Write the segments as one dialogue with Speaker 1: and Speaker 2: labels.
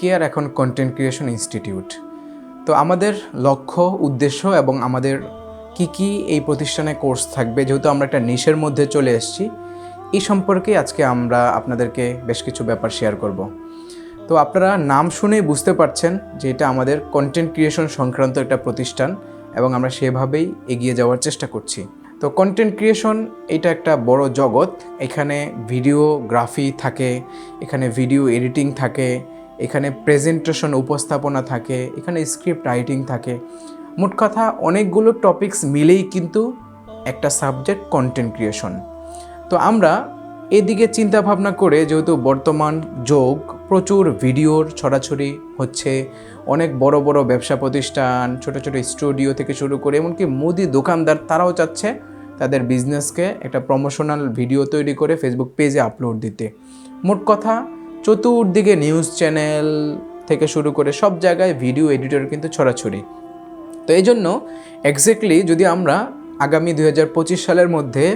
Speaker 1: Care এখন content creation institute তো আমাদের লক্ষ্য, উদ্দেশ্য এবং আমাদের কি কি এই প্রতিষ্ঠানে কোর্স থাকবে, যেহেতু আমরা একটা নিশের মধ্যে চলে এসেছি, এই সম্পর্কে আজকে আমরা আপনাদেরকে বেশ কিছু ব্যাপার শেয়ার করব। তো আপনারা নাম শুনেই বুঝতে পারছেন যে এটা আমাদের কন্টেন্ট ক্রিয়েশন সংক্রান্ত একটা প্রতিষ্ঠান এবং আমরা সেভাবেই এগিয়ে যাওয়ার চেষ্টা করছি। তো কন্টেন্ট ক্রিয়েশন এটা একটা বড় জগৎ। এখানে ভিডিওগ্রাফি থাকে, এখানে ভিডিও এডিটিং থাকে এখানে প্রেজেন্টেশন উপস্থাপনা থাকে, এখানে স্ক্রিপ্ট রাইটিং থাকে। মোট কথা, অনেকগুলো টপিকস মিলেই কিন্তু একটা সাবজেক্ট কন্টেন্ট ক্রিয়েশন তো আমরা এদিকে চিন্তা ভাবনা করে যেহেতু বর্তমান যোগ, প্রচুর ভিডিওর ছড়াছড়ি হচ্ছে, অনেক বড় বড় ব্যবসা প্রতিষ্ঠান, ছোট ছোট স্টুডিও থেকে শুরু করে, এমনকি মুদি দোকানদার তারাও চাচ্ছে তাদের বিজনেসকে একটা প্রমোশনাল ভিডিও তৈরি করে ফেসবুক পেজে আপলোড দিতে। মোট কথা চতুর্দিকে নিউজ চ্যানেল থেকে শুরু করে সব জায়গায় ভিডিও এডিটর কিন্তু ছড়াছড়ি। তো এই জন্য এক্স্যাক্টলি যদি আমরা আগামী দু হাজার পঁচিশ সালের মধ্যে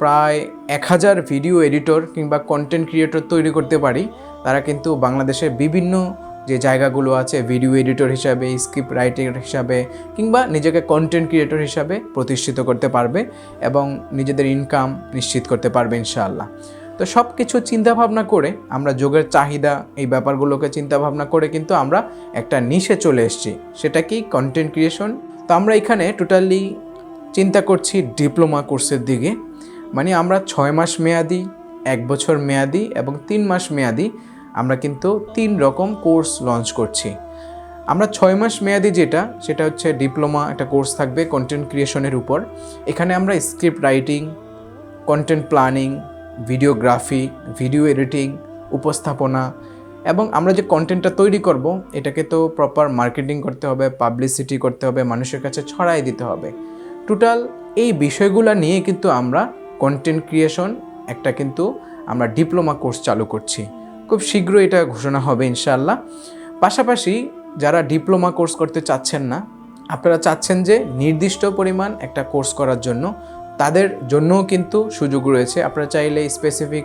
Speaker 1: প্রায় এক হাজার ভিডিও এডিটর কিংবা কন্টেন্ট ক্রিয়েটর তৈরি করতে পারি, তারা কিন্তু বাংলাদেশের বিভিন্ন যে জায়গাগুলো আছে ভিডিও এডিটর হিসাবে স্ক্রিপ্ট রাইটার হিসাবে কিংবা নিজেকে কন্টেন্ট ক্রিয়েটর হিসাবে প্রতিষ্ঠিত করতে পারবে এবং নিজেদের ইনকাম নিশ্চিত করতে পারবে ইনশাআল্লাহ। তো সব কিছু চিন্তাভাবনা করে আমরা যোগের চাহিদা, এই ব্যাপারগুলোকে চিন্তাভাবনা করে কিন্তু আমরা একটা নিশে চলে এসেছি। সেটা কি কন্টেন্ট ক্রিয়েশন তো আমরা এখানে টোটালি চিন্তা করছি ডিপ্লোমা কোর্সের দিকে। মানে আমরা ছয় মাস মেয়াদি, এক বছর মেয়াদি এবং তিন মাস মেয়াদি আমরা কিন্তু তিন রকম কোর্স লঞ্চ করছি। আমরা ছয় মাস মেয়াদি যেটা, সেটা হচ্ছে ডিপ্লোমা একটা কোর্স থাকবে কন্টেন্ট ক্রিয়েশনের উপর। এখানে আমরা script writing content planning videography, video editing, উপস্থাপনা এবং আমরা যে কন্টেন্টটা তৈরি করব, এটাকে তো প্রপার মার্কেটিং করতে হবে পাবলিসিটি করতে হবে, মানুষের কাছে ছড়াই দিতে হবে। টোটাল এই বিষয়গুলো নিয়ে কিন্তু আমরা কন্টেন্ট ক্রিয়েশন একটা কিন্তু আমরা ডিপ্লোমা কোর্স চালু করছি। খুব শীঘ্রই এটা ঘোষণা হবে ইনশাআল্লাহ। পাশাপাশি যারা ডিপ্লোমা কোর্স করতে চাচ্ছেন না, আপনারা চাচ্ছেন যে নির্দিষ্ট পরিমাণ একটা কোর্স করার জন্য তাদের জন্যও কিন্তু সুযোগ রয়েছে। আপনারা চাইলে স্পেসিফিক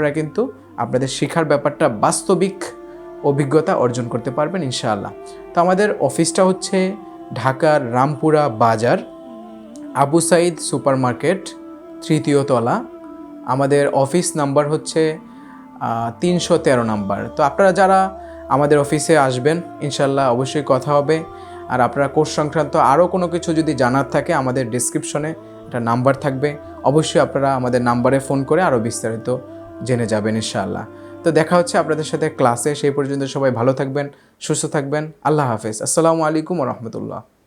Speaker 1: আপনারা কিন্তু আপনাদের শেখার ব্যাপারটা বাস্তবিক অভিজ্ঞতা অর্জন করতে পারবেন, ইনশাআল্লাহ। তো আমাদের অফিসটা হচ্ছে ঢাকার রামপুরা বাজার, আবু সাইদ সুপার মার্কেট তৃতীয় তলা। আমাদের অফিস নাম্বার হচ্ছে তিনশো তেরো নাম্বার। তো আপনারা যারা আমাদের অফিসে আসবেন ইনশাল্লাহ অবশ্যই কথা হবে। আর আপনারা কোর্স সংক্রান্ত আরও কোনো কিছু যদি জানার থাকে, আমাদের ডিসক্রিপশনে একটা নাম্বার থাকবে। অবশ্যই আপনারা আমাদের নাম্বারে ফোন করে আরও বিস্তারিত জেনে যাবেন ইনশাআল্লাহ। তো দেখা হচ্ছে আপনাদের সাথে ক্লাসে, সেই পর্যন্ত সবাই ভালো থাকবেন, সুস্থ থাকবেন। আল্লাহ হাফেজ। আসসালামু আলাইকুম রহমতুল্লাহ।